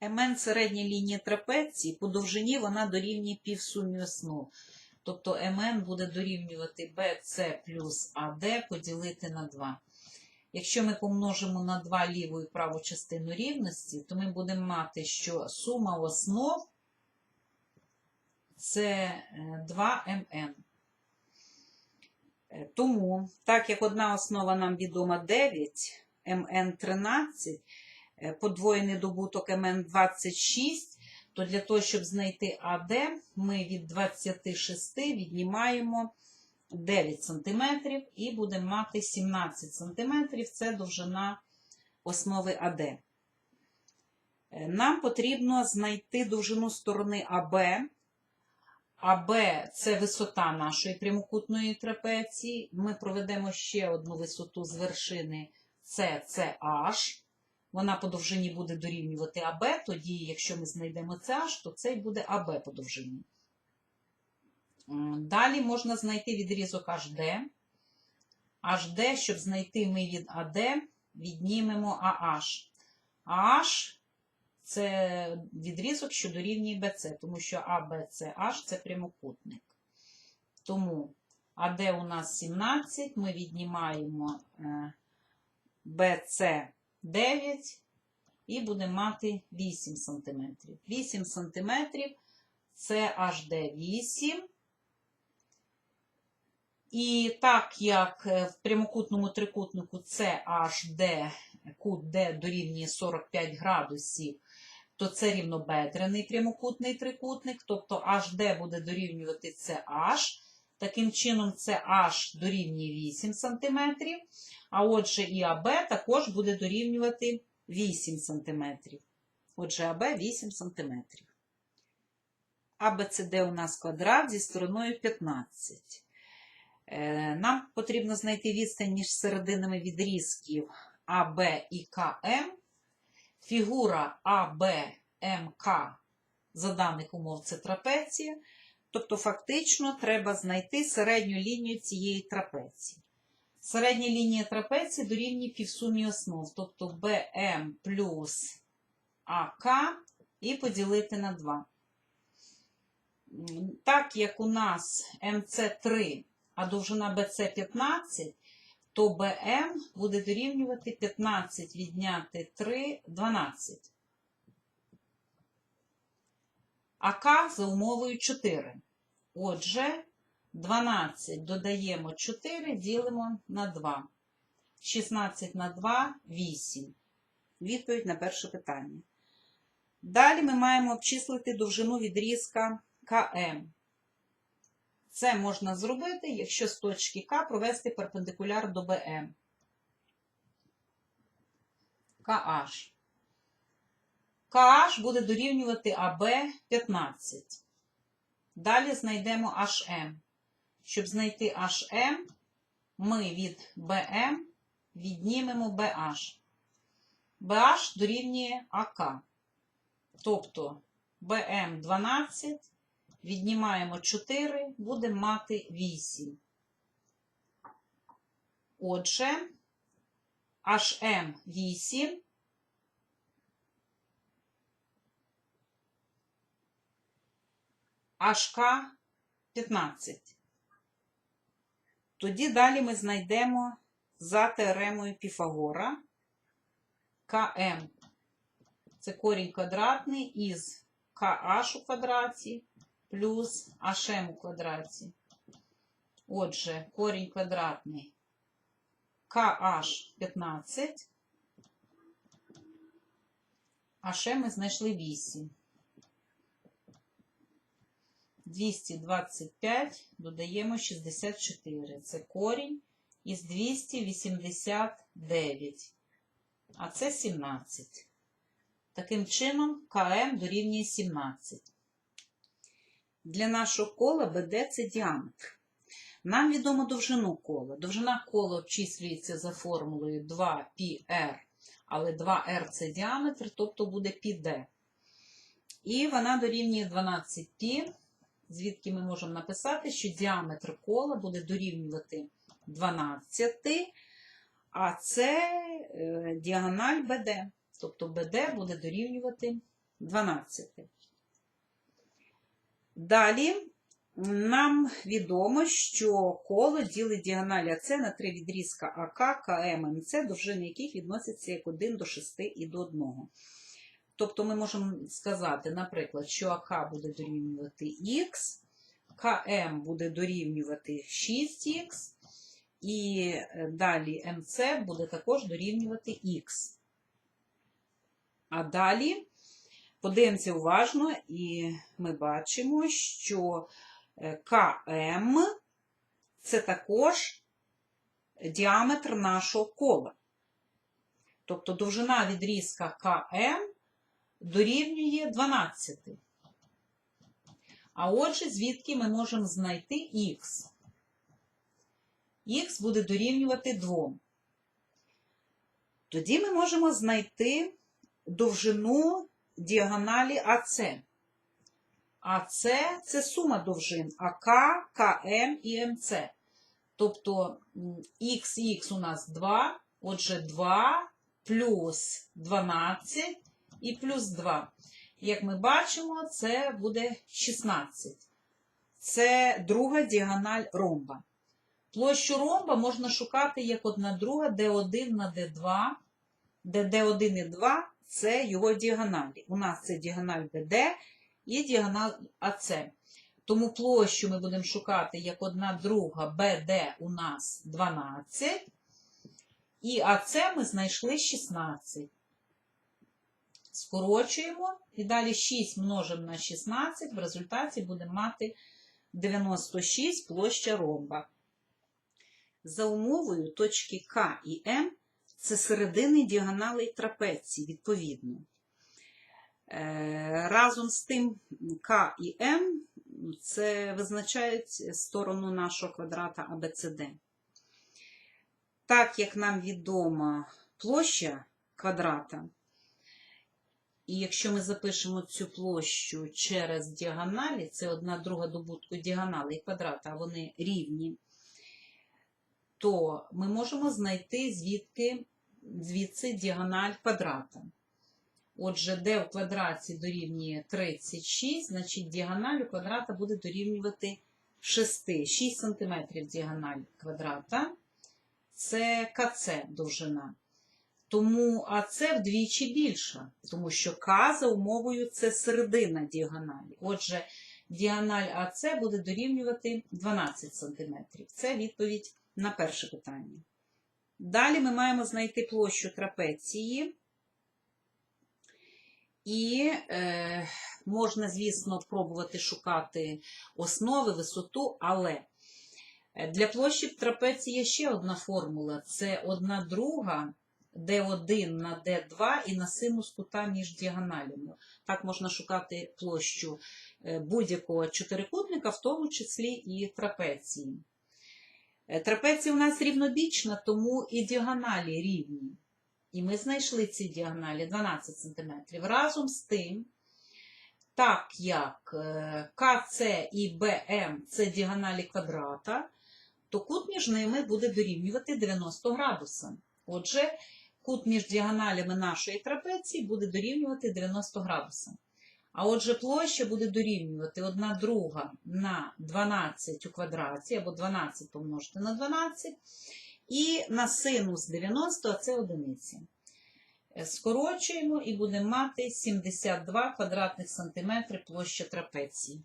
МН середньої лінії трапеції по довжині вона дорівнює півсумі основ. Тобто МН буде дорівнювати BC плюс АД поділити на 2. Якщо ми помножимо на 2 ліву і праву частину рівності, то ми будемо мати, що сума основ це е, 2МН. Е, Тому, так як одна основа нам відома 9, МН 13, е, подвоєний добуток МН 26, то для того, щоб знайти АД, ми від 26 віднімаємо 9 см і будемо мати 17 см. Це довжина основи АД. Е, Нам потрібно знайти довжину сторони АБ. АБ це висота нашої прямокутної трапеції. Ми проведемо ще одну висоту з вершини CCH. Вона по довжині буде дорівнювати АБ, тоді, якщо ми знайдемо CH, то це буде АБ по довжині. Далі можна знайти відрізок HD. HD, щоб знайти ми від AD, віднімемо AH. AH це відрізок, що дорівнює BC, тому що ABCH це прямокутник. Тому AD у нас 17, ми віднімаємо е, BC 9 і будемо мати 8 см. 8 см це HD 8. І так як е, в прямокутному трикутнику CHD, кут D дорівнює 45 градусів, то це рівнобедрений прямокутний трикутник, тобто HD буде дорівнювати CH. Таким чином, це CH дорівнює 8 см, а отже і АБ також буде дорівнювати 8 см. Отже, АБ 8 см. АБЦД у нас квадрат зі стороною 15. Е, Нам потрібно знайти відстань між серединами відрізків АБ і КМ. Фігура АБМК за даних умов це трапеція. Тобто, фактично, треба знайти середню лінію цієї трапеції. Середня лінія трапеції дорівнює півсумі основ, тобто БМ плюс АК і поділити на 2. Так як у нас МЦ3, а довжина БЦ 15, то БМ буде дорівнювати 15 відняти 3 12. АК за умовою 4. Отже, 12 додаємо 4, ділимо на 2. 16 на 2 8. Відповідь на перше питання. Далі ми маємо обчислити довжину відрізка КМ. Це можна зробити, якщо з точки К провести перпендикуляр до БМ. КH. КH буде дорівнювати АБ 15. Далі знайдемо HM. Щоб знайти HM, ми від BM віднімемо BH. BH дорівнює АК. Тобто BM 12, віднімаємо 4, будемо мати 8. Отже, HM 8. HK 15. Тоді далі ми знайдемо за теоремою Піфагора КМ. Це корінь квадратний із KH у квадраті плюс HM у квадраті. Отже, корінь квадратний KH 15, HM ми знайшли 8. 225 додаємо 64. Це корінь із 289. А це 17. Таким чином, КМ дорівнює 17. Для нашого кола БД це діаметр. Нам відомо довжину кола. Довжина кола обчислюється за формулою 2πr, але 2r це діаметр, тобто буде πd. І вона дорівнює 12π звідки ми можемо написати, що діаметр кола буде дорівнювати 12, а це е, діагональ БД. Тобто БД буде дорівнювати 12. Далі нам відомо, що коло ділить діагоналі АЦ на три відрізка АК, КМ, МЦ, довжини яких відносяться як 1 до 6 і до 1. Тобто ми можемо сказати, наприклад, що АК буде дорівнювати Х, КМ буде дорівнювати 6х, і е, далі МЦ буде також дорівнювати Х. А далі подивимося уважно, і ми бачимо, що е, КМ це також діаметр нашого кола. Тобто довжина відрізка КМ дорівнює 12. А отже, звідки ми можемо знайти х? Х буде дорівнювати 2. Тоді ми можемо знайти довжину діагоналі АС. АС це сума довжин АК, КМ і МЦ. Тобто х х у нас 2, отже 2 плюс 12 і плюс 2. Як ми бачимо, це буде 16. Це друга діагональ ромба. Площу ромба можна шукати як одна друга d1 на d2, де d1 і 2 це його діагоналі. У нас це діагональ BD і діагональ АС. Тому площу ми будемо шукати як одна друга BD у нас 12, і АС ми знайшли 16. Скорочуємо і далі 6 множимо на 16, в результаті будемо мати 96 площа ромба. За умовою точки К і М це середини діагоналей трапеції, відповідно. Е, Разом з тим К і М це визначають сторону нашого квадрата ABCD. Так як нам відома площа квадрата, і якщо ми запишемо цю площу через діагоналі, це одна друга добутку діагонали і квадрата, а вони рівні, то ми можемо знайти звідки, звідси діагональ квадрата. Отже, d в квадраті дорівнює 36, значить діагональ у квадрата буде дорівнювати 6. 6 см діагональ квадрата. Це КЦ довжина. Тому АЦ вдвічі більша, тому що К за умовою це середина діагоналі. Отже, діагональ АЦ буде дорівнювати 12 см. Це відповідь на перше питання. Далі ми маємо знайти площу трапеції. І е, можна, звісно, пробувати шукати основи, висоту, але для площі трапеції є ще одна формула: це одна друга d1 на d2 і на синус кута між діагоналями. Так можна шукати площу е, будь-якого чотирикутника, в тому числі і трапеції. Е, Трапеція у нас рівнобічна, тому і діагоналі рівні. І ми знайшли ці діагоналі 12 см. Разом з тим, так як е, КЦ і БМ це діагоналі квадрата, то кут між ними буде дорівнювати 90 градуса. Отже, кут між діагоналями нашої трапеції буде дорівнювати 90 градуса. А отже, площа буде дорівнювати 1 друга на 12 у квадраті, або 12 помножити на 12, і на синус 90, а це одиниці. Е, Скорочуємо і будемо мати 72 квадратних сантиметри площа трапеції.